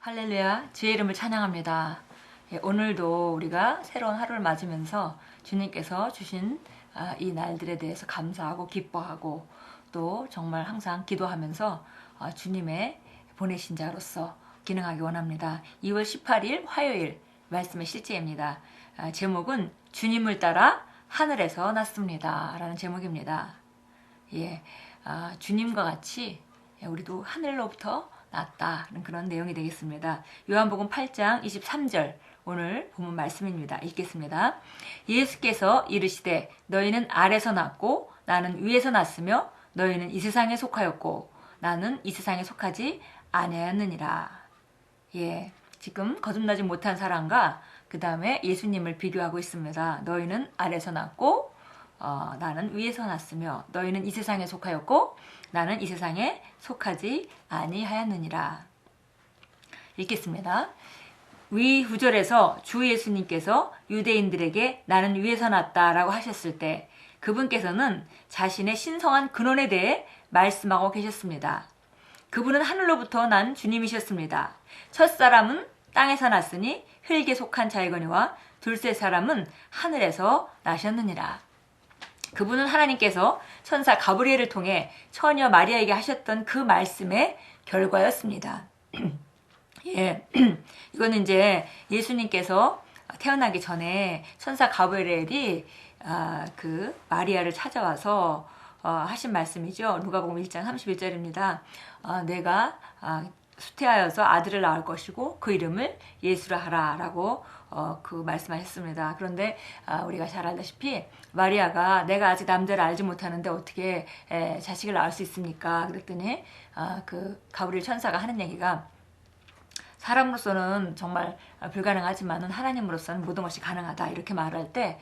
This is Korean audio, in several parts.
할렐루야, 주의 이름을 찬양합니다. 예, 오늘도 우리가 새로운 하루를 맞으면서 주님께서 주신 아, 이 날들에 대해서 감사하고 기뻐하고 또 정말 항상 기도하면서 아, 주님의 보내신 자로서 기능하기 원합니다. 2월 18일 화요일 말씀의 실제입니다. 아, 제목은 주님을 따라 하늘에서 났습니다. 라는 제목입니다. 예, 아, 주님과 같이 우리도 하늘로부터 났다는 그런 내용이 되겠습니다. 요한복음 8장 23절 오늘 본문 말씀입니다. 읽겠습니다. 예수께서 이르시되 너희는 아래서 났고 나는 위에서 났으며 너희는 이 세상에 속하였고 나는 이 세상에 속하지 아니하였느니라. 예. 지금 거듭나지 못한 사람과 그 다음에 예수님을 비교하고 있습니다. 너희는 아래서 났고 어, 나는 위에서 났으며 너희는 이 세상에 속하였고 나는 이 세상에 속하지 아니하였느니라. 읽겠습니다. 위 구절에서 주 예수님께서 유대인들에게 나는 위에서 났다라고 하셨을 때 그분께서는 자신의 신성한 근원에 대해 말씀하고 계셨습니다. 그분은 하늘로부터 난 주님이셨습니다. 첫 사람은 땅에서 났으니 흙에 속한 자이거니와 둘째 사람은 하늘에서 나셨느니라. 그분은 하나님께서 천사 가브리엘을 통해 처녀 마리아에게 하셨던 그 말씀의 결과였습니다. 예. 이거는 이제 예수님께서 태어나기 전에 천사 가브리엘이 아, 그 마리아를 찾아와서 어, 하신 말씀이죠. 누가복음 1장 31절입니다. 어, 내가 아, 수태하여서 아들을 낳을 것이고 그 이름을 예수라 하라라고 어, 그 말씀하셨습니다. 그런데 아, 우리가 잘 알다시피 마리아가 내가 아직 남자를 알지 못하는데 어떻게 에, 자식을 낳을 수 있습니까? 그랬더니 아, 그 가브리엘 천사가 하는 얘기가 사람으로서는 정말 불가능하지만은 하나님으로서는 모든 것이 가능하다 이렇게 말할 때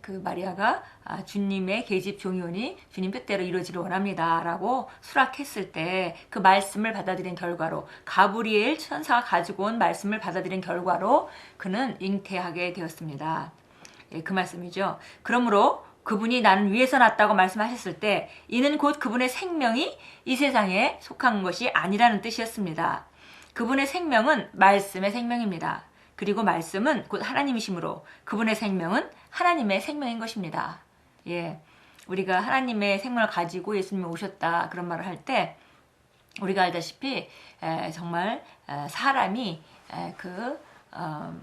그 마리아가 아, 주님의 계집 종이오니 주님 뜻대로 이루어지를 원합니다 라고 수락했을 때 그 말씀을 받아들인 결과로 가브리엘 천사가 가지고 온 말씀을 받아들인 결과로 그는 잉태하게 되었습니다. 예, 그 말씀이죠. 그러므로 그분이 나는 위에서 났다고 말씀하셨을 때 이는 곧 그분의 생명이 이 세상에 속한 것이 아니라는 뜻이었습니다. 그분의 생명은 말씀의 생명입니다. 그리고 말씀은 곧 하나님이시므로 그분의 생명은 하나님의 생명인 것입니다. 예. 우리가 하나님의 생명을 가지고 예수님이 오셨다 그런 말을 할 때 우리가 알다시피 에, 정말 에, 사람이 에, 그 어,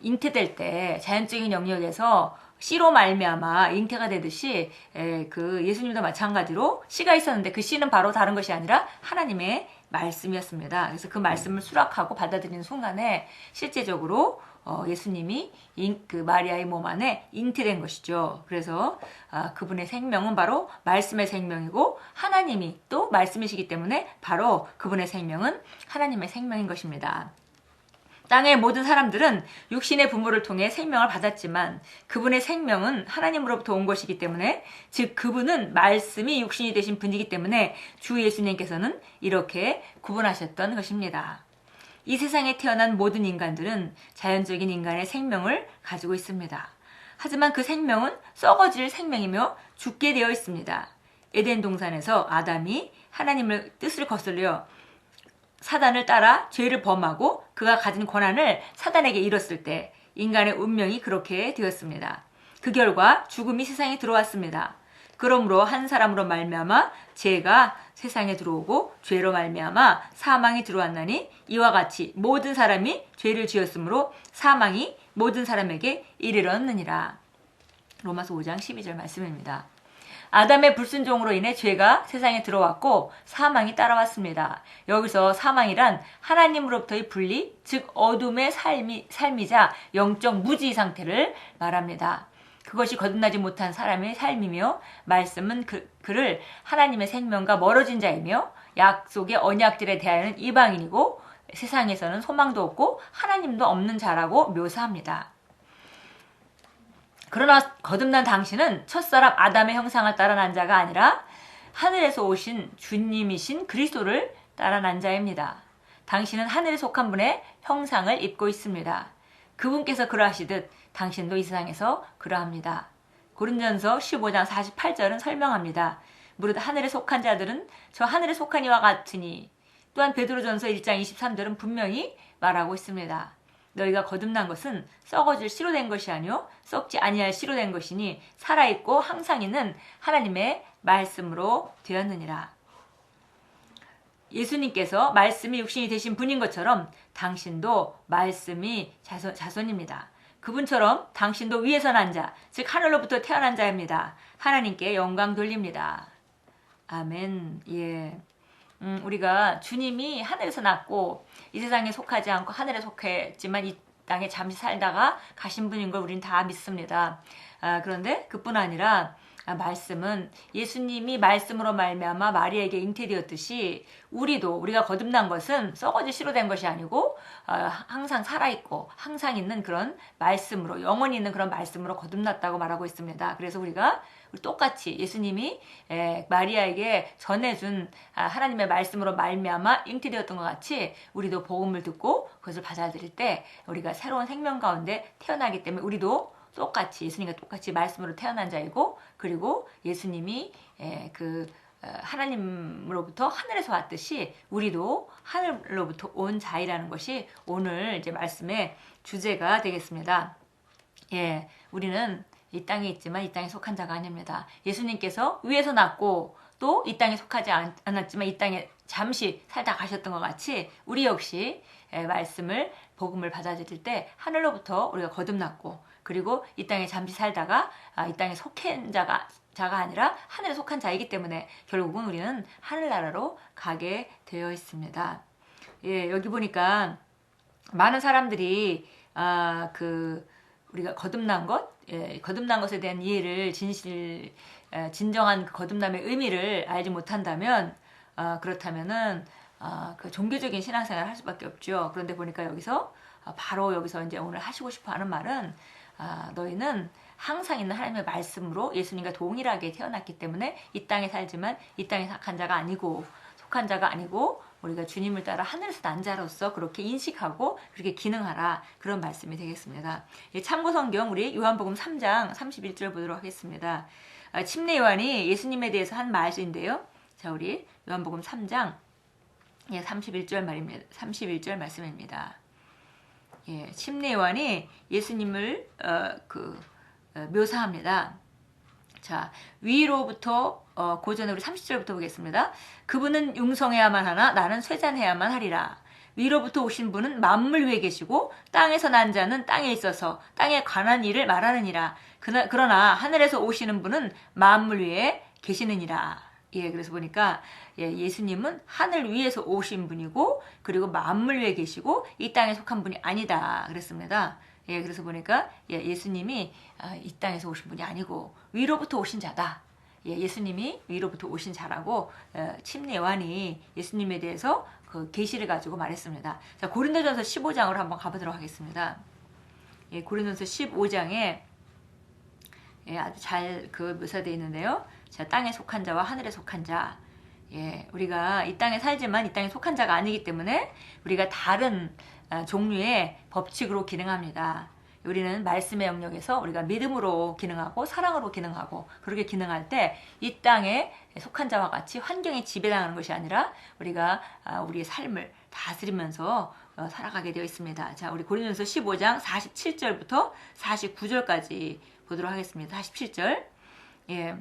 잉태될 때 자연적인 영역에서 씨로 말미암아 잉태가 되듯이 에, 그 예수님도 마찬가지로 씨가 있었는데 그 씨는 바로 다른 것이 아니라 하나님의 말씀이었습니다. 그래서 그 말씀을 수락하고 받아들이는 순간에 실제적으로 어, 예수님이 인, 그 마리아의 몸 안에 잉태된 것이죠. 그래서 아, 그분의 생명은 바로 말씀의 생명이고 하나님이 또 말씀이시기 때문에 바로 그분의 생명은 하나님의 생명인 것입니다. 땅의 모든 사람들은 육신의 부모를 통해 생명을 받았지만 그분의 생명은 하나님으로부터 온 것이기 때문에 즉 그분은 말씀이 육신이 되신 분이기 때문에 주 예수님께서는 이렇게 구분하셨던 것입니다. 이 세상에 태어난 모든 인간들은 자연적인 인간의 생명을 가지고 있습니다. 하지만 그 생명은 썩어질 생명이며 죽게 되어 있습니다. 에덴 동산에서 아담이 하나님을 뜻을 거슬려 사단을 따라 죄를 범하고 그가 가진 권한을 사단에게 잃었을 때 인간의 운명이 그렇게 되었습니다. 그 결과 죽음이 세상에 들어왔습니다. 그러므로 한 사람으로 말미암아 죄가 세상에 들어오고 죄로 말미암아 사망이 들어왔나니 이와 같이 모든 사람이 죄를 지었으므로 사망이 모든 사람에게 이르렀느니라. 로마서 5장 12절 말씀입니다. 아담의 불순종으로 인해 죄가 세상에 들어왔고 사망이 따라왔습니다. 여기서 사망이란 하나님으로부터의 분리, 즉 어둠의 삶이, 삶이자 영적 무지 상태를 말합니다. 그것이 거듭나지 못한 사람의 삶이며 말씀은 그, 그를 하나님의 생명과 멀어진 자이며 약속의 언약들에 대하여는 이방인이고 세상에서는 소망도 없고 하나님도 없는 자라고 묘사합니다. 그러나 거듭난 당신은 첫사람 아담의 형상을 따라 난 자가 아니라 하늘에서 오신 주님이신 그리스도를 따라 난 자입니다. 당신은 하늘에 속한 분의 형상을 입고 있습니다. 그분께서 그러하시듯 당신도 이 세상에서 그러합니다. 고린전서 15장 48절은 설명합니다. 무릇 하늘에 속한 자들은 저 하늘에 속한 이와 같으니 또한 베드로전서 1장 23절은 분명히 말하고 있습니다. 너희가 거듭난 것은 썩어질 씨로 된 것이 아니요 썩지 아니할 씨로 된 것이니 살아 있고 항상 있는 하나님의 말씀으로 되었느니라. 예수님께서 말씀이 육신이 되신 분인 것처럼 당신도 말씀이 자손, 자손입니다. 그분처럼 당신도 위에서 난 자, 즉 하늘로부터 태어난 자입니다. 하나님께 영광 돌립니다. 아멘. 예. 음, 우리가 주님이 하늘에서 났고 이 세상에 속하지 않고 하늘에 속했지만 이 땅에 잠시 살다가 가신 분인 걸 우리는 다 믿습니다. 아, 그런데 그뿐 아니라 아, 말씀은 예수님이 말씀으로 말미암아 마리아에게 잉태되었듯이 우리도 우리가 거듭난 것은 썩어질 씨로 된 것이 아니고 어, 항상 살아 있고 항상 있는 그런 말씀으로 영원히 있는 그런 말씀으로 거듭났다고 말하고 있습니다. 그래서 우리가 똑같이 예수님이 에, 마리아에게 전해준 아, 하나님의 말씀으로 말미암아 잉태되었던 것 같이 우리도 복음을 듣고 그것을 받아들일 때 우리가 새로운 생명 가운데 태어나기 때문에 우리도 똑같이 예수님과 똑같이 말씀으로 태어난 자이고 그리고 예수님이 그 어, 하나님으로부터 하늘에서 왔듯이 우리도 하늘로부터 온 자이라는 것이 오늘 이제 말씀의 주제가 되겠습니다. 예, 우리는 이 땅에 있지만 이 땅에 속한 자가 아닙니다. 예수님께서 위에서 났고 또 이 땅에 속하지 않았지만 이 땅에 잠시 살다 가셨던 것 같이 우리 역시 말씀을 복음을 받아들일 때 하늘로부터 우리가 거듭났고 그리고 이 땅에 잠시 살다가 아, 이 땅에 속한 자가 자가 아니라 하늘에 속한 자이기 때문에 결국은 우리는 하늘나라로 가게 되어 있습니다. 예, 여기 보니까 많은 사람들이 아, 그 우리가 거듭난 것, 예, 거듭난 것에 대한 이해를 진실, 에, 진정한 그 거듭남의 의미를 알지 못한다면 아, 그렇다면은 아, 그 종교적인 신앙생활을 할 수밖에 없죠. 그런데 보니까 여기서 아, 바로 여기서 이제 오늘 하시고 싶어 하는 말은 아, 너희는 항상 있는 하나님의 말씀으로 예수님과 동일하게 태어났기 때문에 이 땅에 살지만 이 땅에 속한 자가 아니고 속한 자가 아니고 우리가 주님을 따라 하늘에서 난 자로서 그렇게 인식하고 그렇게 기능하라 그런 말씀이 되겠습니다. 참고 성경 우리 요한복음 3장 31절 보도록 하겠습니다. 아, 침례 요한이 예수님에 대해서 한 말인데요. 자, 우리 요한복음 3장 예, 31절 말입니다. 31절 말씀입니다. 예, 요한이 예수님을 어, 그 어, 묘사합니다. 자, 위로부터 어, 고전으로 30절부터 보겠습니다. 그분은 융성해야만 하나 나는 쇠잔해야만 하리라. 위로부터 오신 분은 만물 위에 계시고 땅에서 난 자는 땅에 있어서 땅에 관한 일을 말하느니라. 그러나 하늘에서 오시는 분은 만물 위에 계시느니라. 예, 그래서 보니까 예, 수님은 하늘 위에서 오신 분이고 그리고 만물 위에 계시고 이 땅에 속한 분이 아니다 그랬습니다. 예, 그래서 보니까 예, 수님이 아, 이 땅에서 오신 분이 아니고 위로부터 오신 자다. 예, 예수님이 위로부터 오신 자라고 어, 침례 요한이 예수님에 대해서 그 계시를 가지고 말했습니다. 자, 고린도전서 15장으로 한번 가보도록 하겠습니다. 예, 고린도전서 15장에 예, 아주 잘 그 묘사되어 있는데요. 자, 땅에 속한 자와 하늘에 속한 자. 예, 우리가 이 땅에 살지만 이 땅에 속한 자가 아니기 때문에 우리가 다른 아, 종류의 법칙으로 기능합니다. 우리는 말씀의 영역에서 우리가 믿음으로 기능하고 사랑으로 기능하고 그렇게 기능할 때 이 땅에 속한 자와 같이 환경에 지배당하는 것이 아니라 우리가 아, 우리의 삶을 다스리면서 어, 살아가게 되어 있습니다. 자, 우리 고린도서 15장 47절부터 49절까지 보도록 하겠습니다. 47절. 예.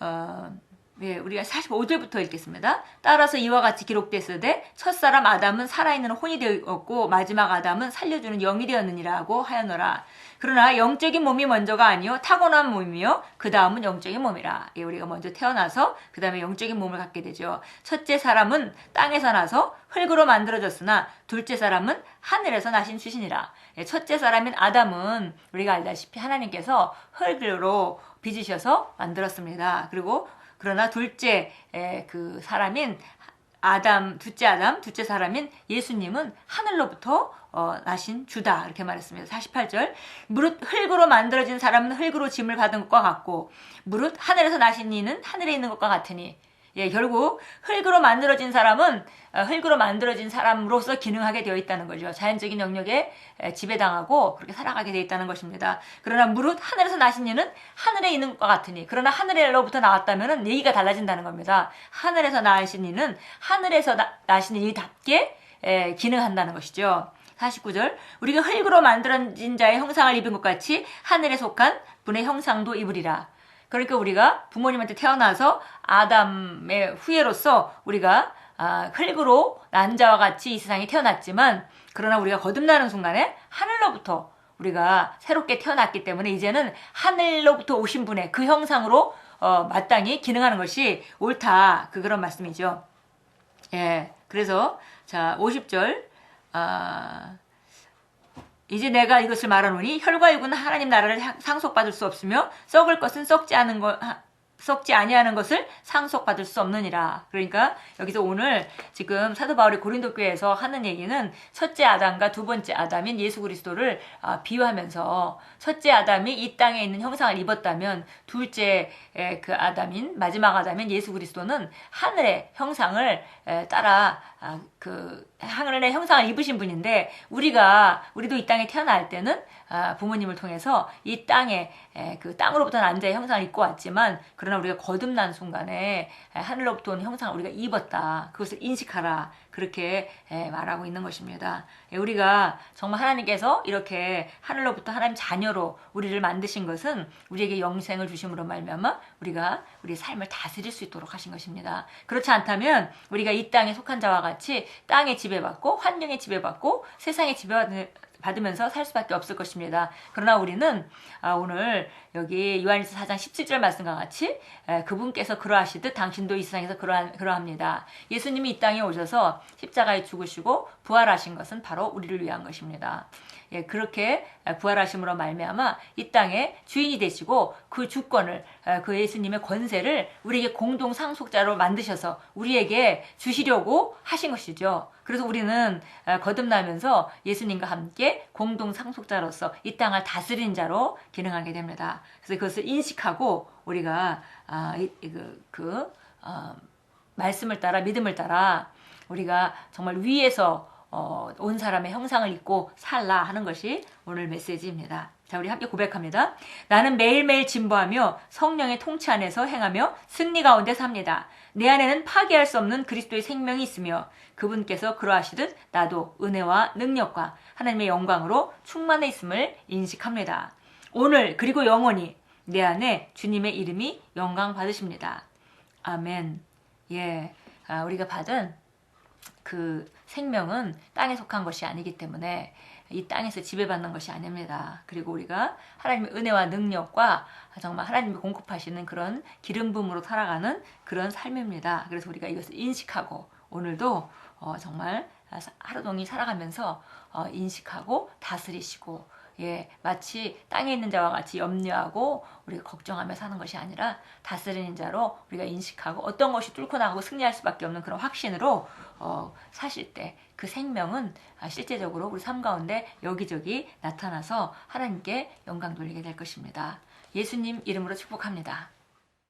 어, 예, 우리가 45절부터 읽겠습니다. 따라서 이와 같이 기록됐으되 첫사람 아담은 살아있는 혼이 되었고 마지막 아담은 살려주는 영이 되었느니라고 하였노라. 그러나 영적인 몸이 먼저가 아니요 타고난 몸이요 그 다음은 영적인 몸이라. 예, 우리가 먼저 태어나서 그 다음에 영적인 몸을 갖게 되죠. 첫째 사람은 땅에서 나서 흙으로 만들어졌으나 둘째 사람은 하늘에서 나신 주신이라. 예, 첫째 사람인 아담은 우리가 알다시피 하나님께서 흙으로 빚으셔서 만들었습니다. 그리고 그러나 둘째 그 사람인 아담, 둘째 아담, 둘째 사람인 예수님은 하늘로부터 어, 나신 주다 이렇게 말했습니다. 48절 무릇 흙으로 만들어진 사람은 흙으로 짐을 받은 것과 같고 무릇 하늘에서 나신 이는 하늘에 있는 것과 같으니 예, 결국 흙으로 만들어진 사람은 어, 흙으로 만들어진 사람으로서 기능하게 되어 있다는 거죠. 자연적인 영역에 에, 지배당하고 그렇게 살아가게 되어 있다는 것입니다. 그러나 무릇 하늘에서 나신 이는 하늘에 있는 것과 같으니 그러나 하늘로부터 나왔다면 얘기가 달라진다는 겁니다. 하늘에서 나신 이는 하늘에서 나, 나신 이답게 에, 기능한다는 것이죠. 49절 우리가 흙으로 만들어진 자의 형상을 입은 것 같이 하늘에 속한 분의 형상도 입으리라. 그러니까 우리가 부모님한테 태어나서 아담의 후예로서 우리가 아, 흙으로 난 자와 같이 이 세상에 태어났지만 그러나 우리가 거듭나는 순간에 하늘로부터 우리가 새롭게 태어났기 때문에 이제는 하늘로부터 오신 분의 그 형상으로 어, 마땅히 기능하는 것이 옳다. 그 그런 말씀이죠. 예. 그래서 자, 50절 아, 이제 내가 이것을 말하노니 혈과 육은 하나님 나라를 향- 상속받을 수 없으며 썩을 것은 썩지 않은 것 하- 썩지 아니하는 것을 상속받을 수 없느니라. 그러니까 여기서 오늘 지금 사도 바울이 고린도 교회에서 하는 얘기는 첫째 아담과 두 번째 아담인 예수 그리스도를 아, 비유하면서 첫째 아담이 이 땅에 있는 형상을 입었다면 둘째 에, 그 아담인 마지막 아담인 예수 그리스도는 하늘의 형상을 에, 따라 아, 그 하늘의 형상을 입으신 분인데 우리가 우리도 이 땅에 태어날 때는 아, 부모님을 통해서 이 땅에 에, 그 땅으로부터 난 자의 형상을 입고 왔지만 그러나 우리가 거듭난 순간에 에, 하늘로부터 온 형상을 우리가 입었다. 그것을 인식하라. 그렇게 에, 말하고 있는 것입니다. 에, 우리가 정말 하나님께서 이렇게 하늘로부터 하나님 자녀로 우리를 만드신 것은 우리에게 영생을 주심으로 말미암아 우리가 우리의 삶을 다스릴 수 있도록 하신 것입니다. 그렇지 않다면 우리가 이 땅에 속한 자와 같이 땅에 지배받고 환경에 지배받고 세상에 지배받는 받으면서 살 수밖에 없을 것입니다. 그러나 우리는 아, 오늘 여기 요한일서 4장 17절 말씀과 같이 에, 그분께서 그러하시듯 당신도 이 세상에서 그러하, 그러합니다. 예수님이 이 땅에 오셔서 십자가에 죽으시고 부활하신 것은 바로 우리를 위한 것입니다. 예, 그렇게 부활하심으로 말미암아 이 땅에 주인이 되시고 그 주권을 에, 그 예수님의 권세를 우리에게 공동 상속자로 만드셔서 우리에게 주시려고 하신 것이죠. 그래서 우리는 에, 거듭나면서 예수님과 함께 공동 상속자로서 이 땅을 다스린 자로 기능하게 됩니다. 그래서 그것을 인식하고 우리가 아, 그, 그 어, 말씀을 따라 믿음을 따라 우리가 정말 위에서 어, 온 사람의 형상을 입고 살라 하는 것이 오늘 메시지입니다. 자, 우리 함께 고백합니다. 나는 매일매일 진보하며 성령의 통치 안에서 행하며 승리 가운데 삽니다. 내 안에는 파괴할 수 없는 그리스도의 생명이 있으며 그분께서 그러하시듯 나도 은혜와 능력과 하나님의 영광으로 충만해 있음을 인식합니다. 오늘 그리고 영원히 내 안에 주님의 이름이 영광 받으십니다. 아멘. 예. 아, 우리가 받은 그 생명은 땅에 속한 것이 아니기 때문에 이 땅에서 지배받는 것이 아닙니다. 그리고 우리가 하나님의 은혜와 능력과 정말 하나님이 공급하시는 그런 기름 부음으로 살아가는 그런 삶입니다. 그래서 우리가 이것을 인식하고 오늘도 어, 정말 하루 종일 살아가면서 어, 인식하고 다스리시고 예, 마치 땅에 있는 자와 같이 염려하고 우리가 걱정하며 사는 것이 아니라 다스리는 자로 우리가 인식하고 어떤 것이 뚫고 나가고 승리할 수밖에 없는 그런 확신으로 어, 사실 때 그 생명은 아, 실제적으로 우리 삶 가운데 여기저기 나타나서 하나님께 영광 돌리게 될 것입니다. 예수님 이름으로 축복합니다.